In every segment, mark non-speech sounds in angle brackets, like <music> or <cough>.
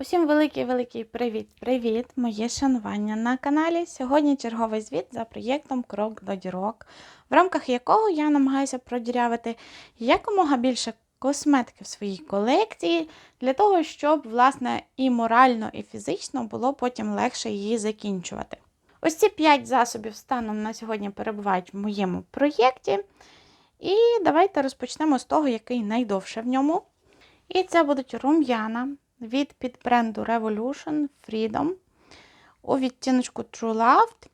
Усім великий-великий привіт-привіт! Моє шанування на каналі. Сьогодні черговий звіт за проєктом Крок до дірок, в рамках якого я намагаюся продірявити якомога більше косметики в своїй колекції, для того, щоб, власне, і морально, і фізично було потім легше її закінчувати. Ось ці 5 засобів станом на сьогодні перебувають в моєму проєкті. І давайте розпочнемо з того, який найдовше в ньому. І це будуть рум'яна від підбренду Revolution Freedom у відтіночку True Loved.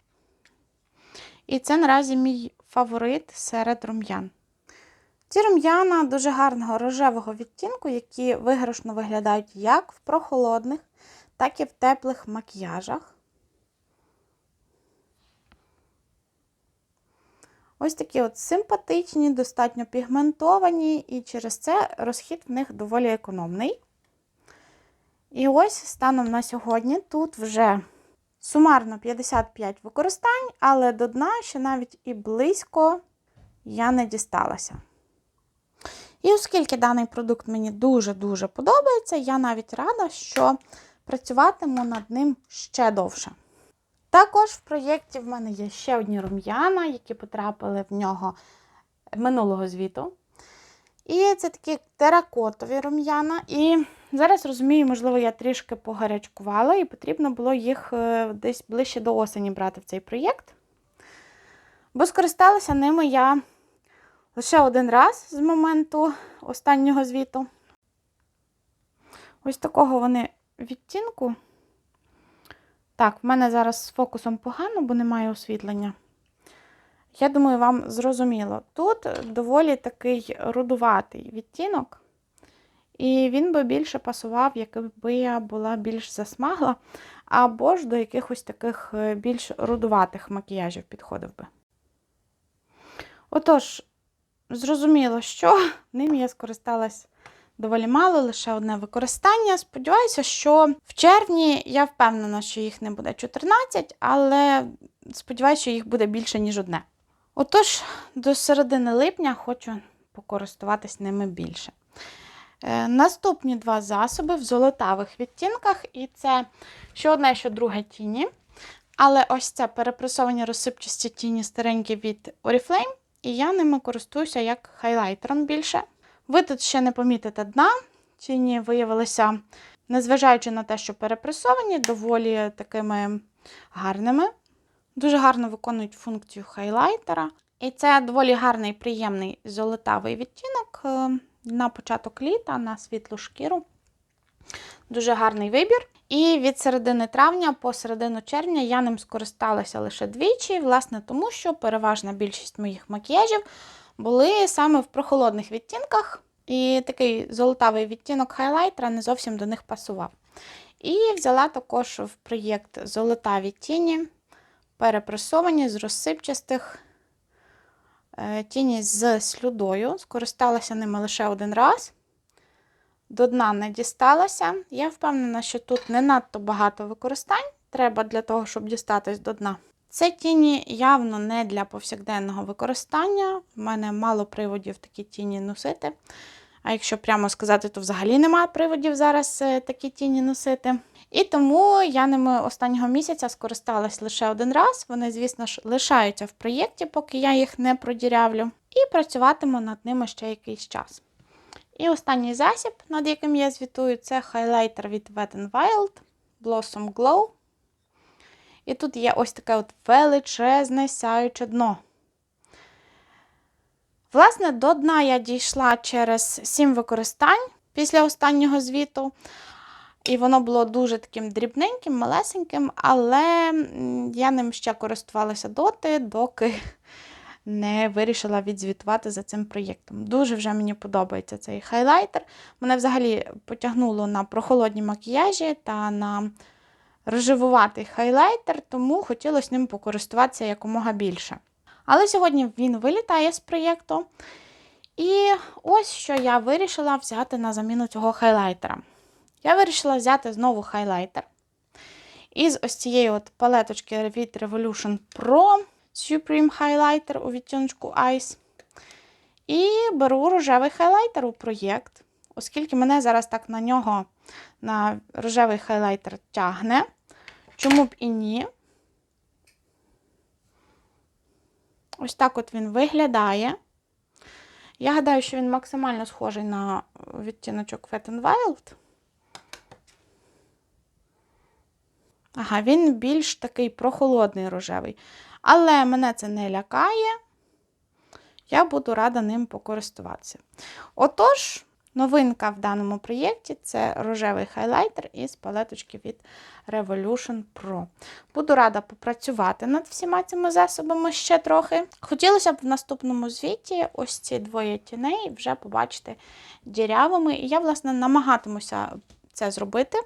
І це наразі мій фаворит серед рум'ян. Ці рум'яна дуже гарного рожевого відтінку, які виграшно виглядають як в прохолодних, так і в теплих макіяжах. Ось такі от симпатичні, достатньо пігментовані, і через це розхід в них доволі економний. І ось станом на сьогодні тут вже сумарно 55 використань, але до дна ще навіть і близько я не дісталася. І оскільки даний продукт мені дуже-дуже подобається, я навіть рада, що працюватиму над ним ще довше. Також в проєкті в мене є ще одні рум'яна, які потрапили в нього минулого звіту. І це такі теракотові рум'яна. І зараз розумію, можливо, я трішки погарячкувала, і потрібно було їх е, десь ближче до осені брати в цей проєкт. Бо скористалася ними я лише один раз з моменту останнього звіту. Ось такого вони відтінку. Так, в мене зараз з фокусом погано, бо немає освітлення. Я думаю, вам зрозуміло. Тут доволі такий рудуватий відтінок, і він би більше пасував, якби я була більш засмагла, або ж до якихось таких е, більш рудуватих макіяжів підходив би. Отож, зрозуміло, що <laughs> ним я скористалась доволі мало, лише одне використання. Сподіваюся, що в червні я впевнена, що їх не буде 14, але сподіваюся, що їх буде більше, ніж одне. Отож, до середини липня хочу покористуватись ними більше. Е, наступні два засоби в золотавих відтінках, і це що одне, що друге тіні. Але ось це перепресовані розсипчасті тіні старенькі від Oriflame, і я ними користуюся як хайлайтером більше. Ви тут ще не помітите дна. Тіні виявилися, незважаючи на те, що перепресовані, доволі такими гарними. Дуже гарно виконують функцію хайлайтера. І це доволі гарний, приємний золотавий відтінок е, на початок літа, на світлу шкіру. Дуже гарний вибір. І від середини травня по середину червня я ним скористалася лише двічі, власне, тому що переважна більшість моїх макіяжів були саме в прохолодних відтінках. І такий золотавий відтінок хайлайтера не зовсім до них пасував. І взяла також в проєкт золотаві тіні, перепресовані з розсипчастих тіні з слюдою. Скористалася ними лише один раз. До дна не дісталася. Я впевнена, що тут не надто багато використань треба для того, щоб дістатись до дна. Це тіні явно не для повсякденного використання. В мене мало приводів такі тіні носити. А якщо прямо сказати, то взагалі немає приводів зараз е, такі тіні носити. І тому я ними останнього місяця скористалась лише один раз. Вони, звісно ж, лишаються в проєкті, поки я їх не продірявлю. І працюватиму над ними ще якийсь час. І останній засіб, над яким я звітую, це хайлайтер від Wet n Wild Blossom Glow. І тут є ось таке от величезне сяюче дно. Власне, до дна я дійшла через 7 використань після останнього звіту. І воно було дуже таким дрібненьким, малесеньким, але я ним ще користувалася доти, доки <laughs> не вирішила відзвітувати за цим проєктом. Дуже вже мені подобається цей хайлайтер. Мене взагалі потягнуло на прохолодні макіяжі та на рожевуватий хайлайтер, тому хотілося ним покористуватися якомога більше. Але сьогодні він вилітає з проєкту. І ось що я вирішила взяти на заміну цього хайлайтера. Я вирішила взяти знову хайлайтер. Із ось цієї от палеточки від Revolution Pro Supreme Highlighter у відтіночку Ice. І беру рожевий хайлайтер у проєкт, оскільки мене зараз так на нього на рожевий хайлайтер тягне. Чому б і ні? Ось так от він виглядає. Я гадаю, що він максимально схожий на відтіночок Fat and Wild. Ага, він більш такий прохолодний рожевий. Але мене це не лякає. Я буду рада ним покористуватися. Отож, новинка в даному проєкті це рожевий хайлайтер із палеточки від Revolution Pro. Буду рада попрацювати над всіма цими засобами ще трохи. Хотілося б в наступному звіті ось ці двоє тіней вже побачити дірявими. І я, власне, намагатимуся це зробити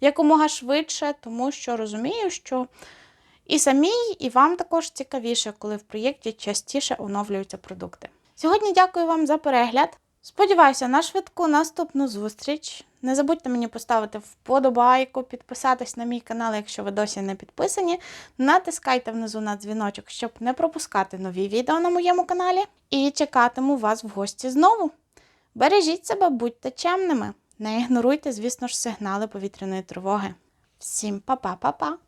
якомога швидше, тому що розумію, що і самій, і вам також цікавіше, коли в проєкті частіше оновлюються продукти. Сьогодні дякую вам за перегляд. Сподіваюся на швидку наступну зустріч. Не забудьте мені поставити вподобайку, підписатись на мій канал, якщо ви досі не підписані. Натискайте внизу на дзвіночок, щоб не пропускати нові відео на моєму каналі. І чекатиму вас в гості знову. Бережіть себе, будьте чемними. Не ігноруйте, звісно ж, сигнали повітряної тривоги. Всім па-па-па-па!